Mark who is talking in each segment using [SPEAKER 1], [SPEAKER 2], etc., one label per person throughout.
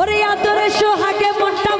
[SPEAKER 1] ওরে আদরে সোহাগে মনটা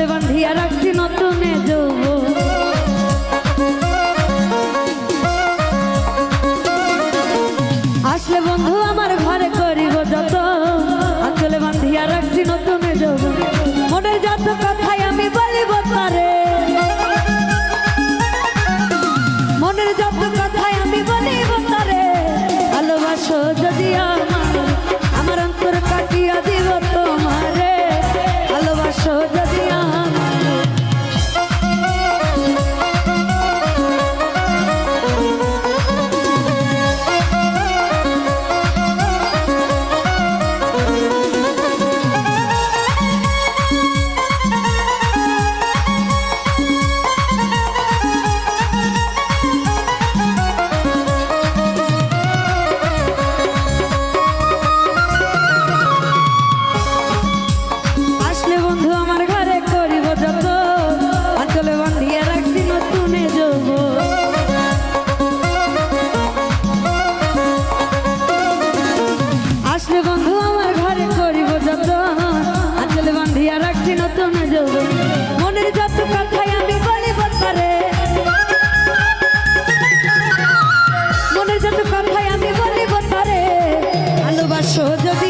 [SPEAKER 1] আঞ্চলে বান্ধিয়া রাখছি নতুনে আসো যদি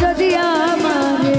[SPEAKER 1] যদি আমারে